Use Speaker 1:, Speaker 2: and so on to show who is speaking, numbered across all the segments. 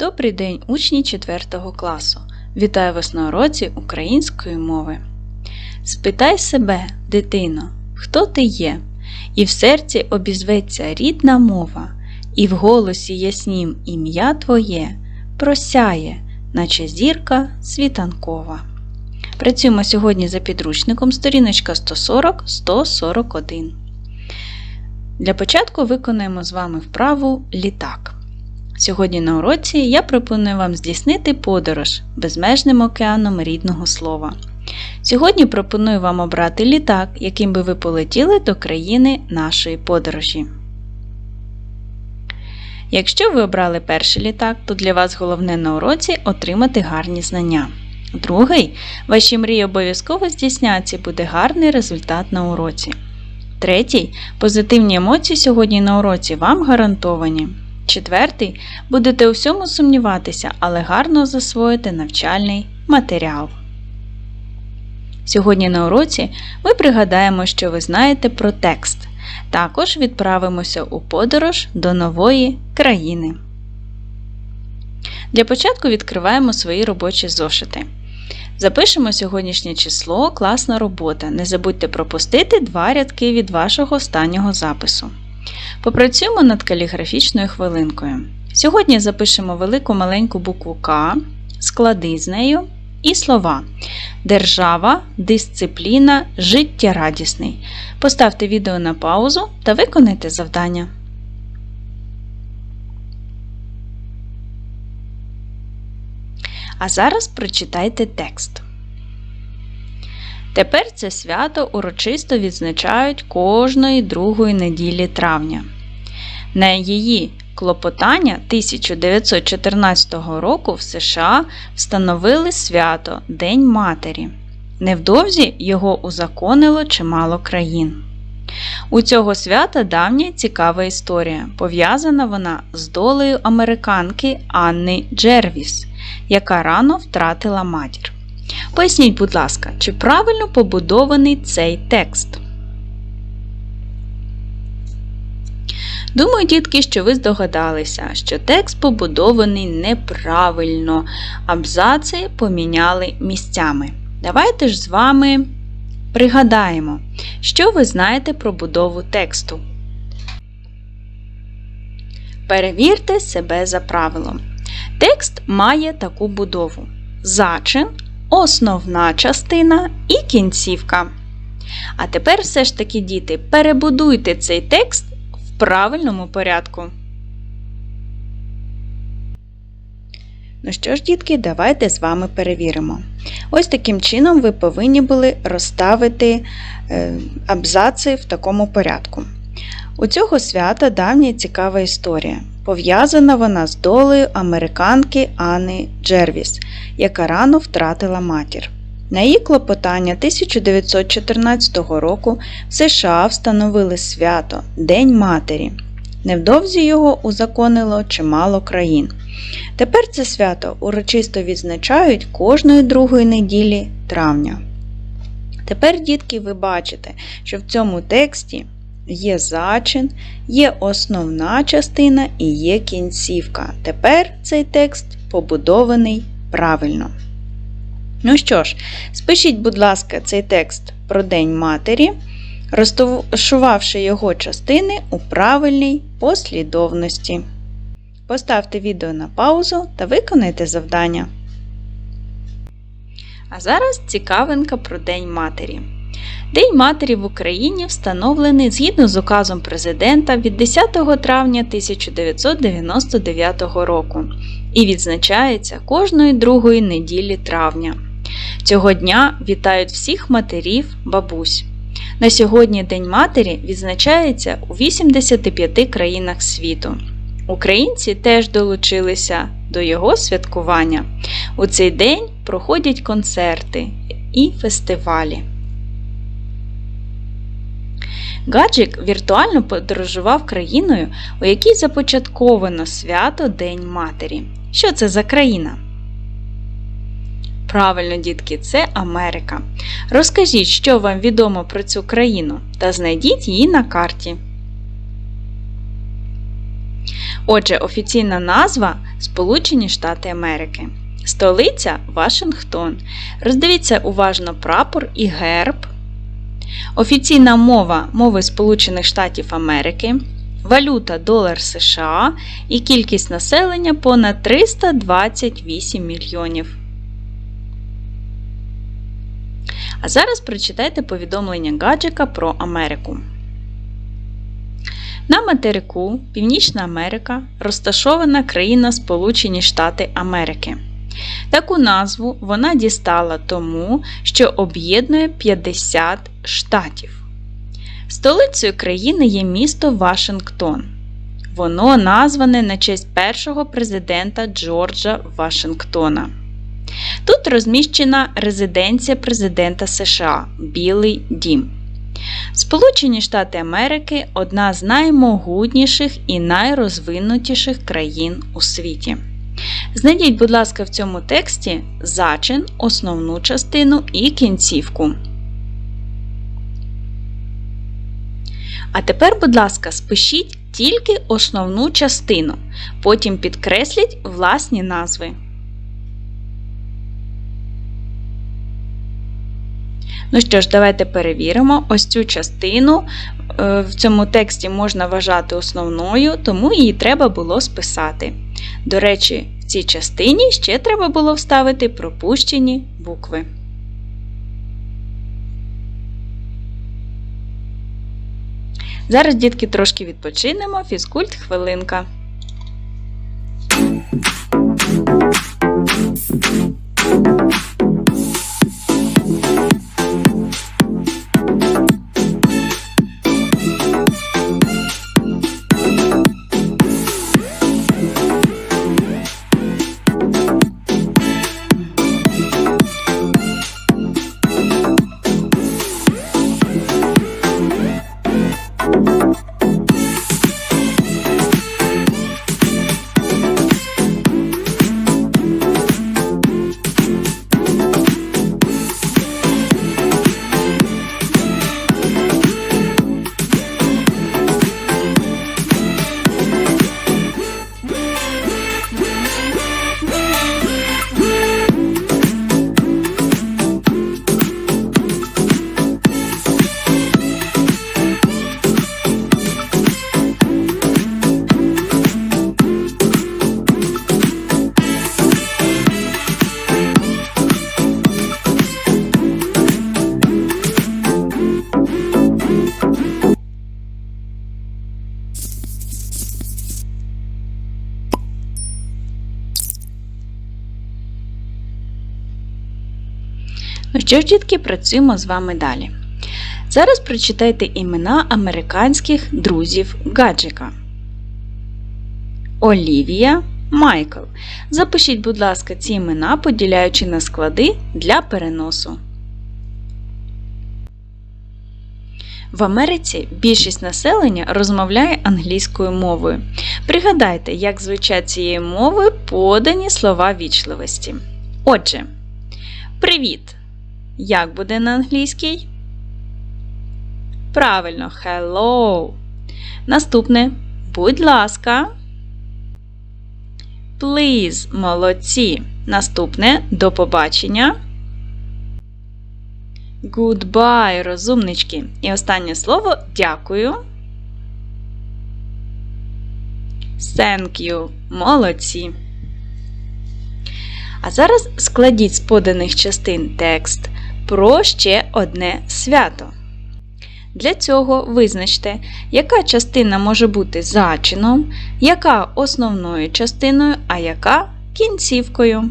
Speaker 1: Добрий день, учні 4 класу. Вітаю вас на уроці української мови. Спитай себе, дитино, хто ти є, і в серці обізветься рідна мова, і в голосі яснім ім'я Твоє просяє, наче зірка світанкова. Працюємо сьогодні за підручником сторіночка 140-141. Для початку виконаємо з вами вправу літак. Сьогодні на уроці я пропоную вам здійснити подорож безмежним океаном рідного слова. Сьогодні пропоную вам обрати літак, яким би ви полетіли до країни нашої подорожі. Якщо ви обрали перший літак, то для вас головне на уроці отримати гарні знання. Другий, ваші мрії обов'язково здійсняться і буде гарний результат на уроці. Третій, позитивні емоції сьогодні на уроці вам гарантовані. Четвертий, будете у всьому сумніватися, але гарно засвоїте навчальний матеріал. Сьогодні на уроці ми пригадаємо, що ви знаєте про текст. Також відправимося у подорож до нової країни. Для початку відкриваємо свої робочі зошити. Запишемо сьогоднішнє число, класна робота. Не забудьте пропустити два рядки від вашого останнього запису. Попрацюємо над каліграфічною хвилинкою. Сьогодні запишемо велику маленьку букву К, склади з нею і слова Держава, дисципліна, життєрадісний. Поставте відео на паузу та виконайте завдання. А зараз прочитайте текст. Тепер це свято урочисто відзначають кожної другої неділі травня. На її клопотання 1914 року в США встановили свято День Матері. Невдовзі його узаконило чимало країн. У цього свята давня цікава історія. Пов'язана вона з долею американки Анни Джервіс, яка рано втратила матір. Поясніть, будь ласка, чи правильно побудований цей текст? Думаю, дітки, що ви здогадалися, що текст побудований неправильно, абзаци поміняли місцями. Давайте ж з вами пригадаємо, що ви знаєте про будову тексту. Перевірте себе за правилом. Текст має таку будову: зачин, основна частина і кінцівка. А тепер все ж таки, діти, перебудуйте цей текст в правильному порядку. Ну що ж, дітки, давайте з вами перевіримо. Ось таким чином ви повинні були розставити е, абзаци в такому порядку. У цього свята давня цікава історія. Пов'язана вона з долею американки Анни Джервіс, яка рано втратила матір. На її клопотання 1914 року в США встановили свято День Матері. Невдовзі його узаконило чимало країн. Тепер це свято урочисто відзначають кожної другої неділі травня. Тепер, дітки, ви бачите, що в цьому тексті є зачин, є основна частина і є кінцівка. Тепер цей текст побудований правильно. Ну що ж, спишіть, будь ласка, цей текст про День Матері, розташувавши його частини у правильній послідовності. Поставте відео на паузу та виконайте завдання. А зараз цікавинка про День Матері. День Матері в Україні встановлений згідно з указом Президента від 10 травня 1999 року і відзначається кожної другої неділі травня. Цього дня вітають всіх матерів бабусь. На сьогодні День Матері відзначається у 85 країнах світу. Українці теж долучилися до його святкування. У цей день проходять концерти і фестивалі. Гаджик віртуально подорожував країною, у якій започатковано свято День Матері. Що це за країна? Правильно, дітки, це Америка. Розкажіть, що вам відомо про цю країну, та знайдіть її на карті. Отже, офіційна назва Сполучені Штати Америки. Столиця Вашингтон. Роздивіться уважно прапор і герб. Офіційна мова мови Сполучених Штатів Америки. Валюта долар США і кількість населення понад 328 мільйонів. А зараз прочитайте повідомлення Гаджика про Америку. На материку Північна Америка розташована країна Сполучені Штати Америки. Таку назву вона дістала тому, що об'єднує 50 штатів. Столицею країни є місто Вашингтон. Воно назване на честь першого президента Джорджа Вашингтона. Тут розміщена резиденція президента США Білий Дім. Сполучені Штати Америки одна з наймогутніших і найрозвинутіших країн у світі. Знайдіть, будь ласка, в цьому тексті зачин, основну частину і кінцівку. А тепер, будь ласка, спишіть тільки основну частину, потім підкресліть власні назви. Ну що ж, давайте перевіримо. Ось цю частину е, в цьому тексті можна вважати основною, тому її треба було списати. До речі, в цій частині ще треба було вставити пропущені букви. Зараз, дітки, трошки відпочинемо, фізкульт хвилинка. Ну що ж, дітки, працюємо з вами далі. Зараз прочитайте імена американських друзів Гаджика. Олівія, Майкл. Запишіть, будь ласка, ці імена, поділяючи на склади для переносу. В Америці більшість населення розмовляє англійською мовою. Пригадайте, як звучать цією мовою подані слова вічливості. Отже, привіт! Як буде на англійській? Правильно, hello. Наступне. Будь ласка. Please, молодці. Наступне до побачення. Goodbye, розумнички. І останнє слово дякую. Thank you. Молодці. А зараз складіть з поданих частин текст про ще одне свято. Для цього визначте, яка частина може бути зачином, яка основною частиною, а яка кінцівкою.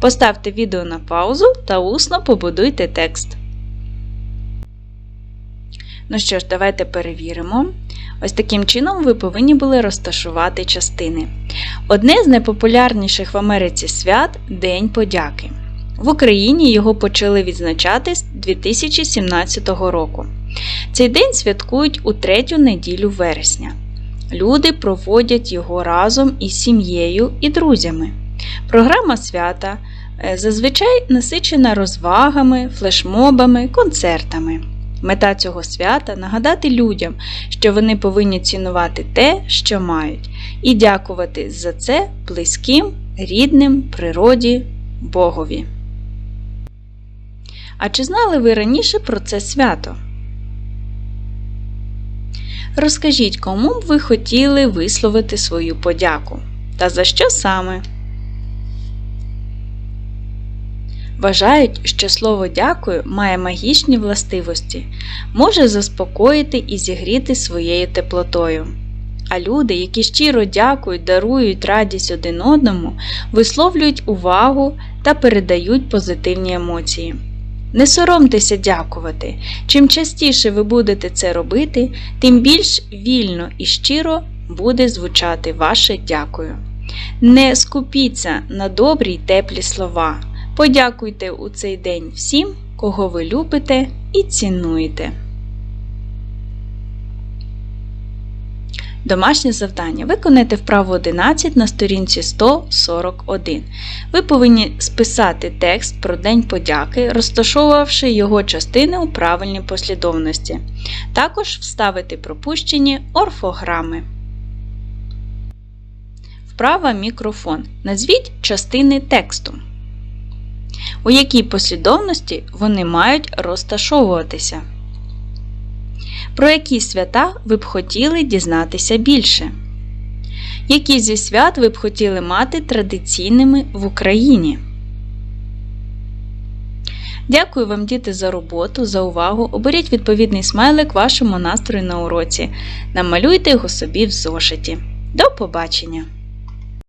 Speaker 1: Поставте відео на паузу та усно побудуйте текст. Ну що ж, давайте перевіримо. Ось таким чином ви повинні були розташувати частини. Одне з найпопулярніших в Америці свят День подяки. В Україні його почали відзначати з 2017 року. Цей день святкують у третю неділю вересня. Люди проводять його разом із сім'єю і друзями. Програма свята е, зазвичай насичена розвагами, флешмобами, концертами. Мета цього свята нагадати людям, що вони повинні цінувати те, що мають, і дякувати за це близьким, рідним, природі, Богові. А чи знали ви раніше про це свято? Розкажіть, кому б ви хотіли висловити свою подяку та за що саме? Вважають, що слово дякую має магічні властивості, може заспокоїти і зігріти своєю теплотою. А люди, які щиро дякують, дарують радість один одному, висловлюють увагу та передають позитивні емоції. Не соромтеся дякувати. Чим частіше ви будете це робити, тим більш вільно і щиро буде звучати ваше дякую. Не скупіться на добрі й теплі слова. Подякуйте у цей день всім, кого ви любите і цінуєте. Домашнє завдання. Виконайте вправу 11 на сторінці 141. Ви повинні списати текст про День подяки, розташовувавши його частини у правильній послідовності. Також вставити пропущені орфограми. Вправа мікрофон. Назвіть частини тексту. У якій послідовності вони мають розташовуватися. Про які свята ви б хотіли дізнатися більше? Які зі свят ви б хотіли мати традиційними в Україні? Дякую вам, діти, за роботу, за увагу. Оберіть відповідний смайлик вашому настрою на уроці. Намалюйте його собі в зошиті. До побачення!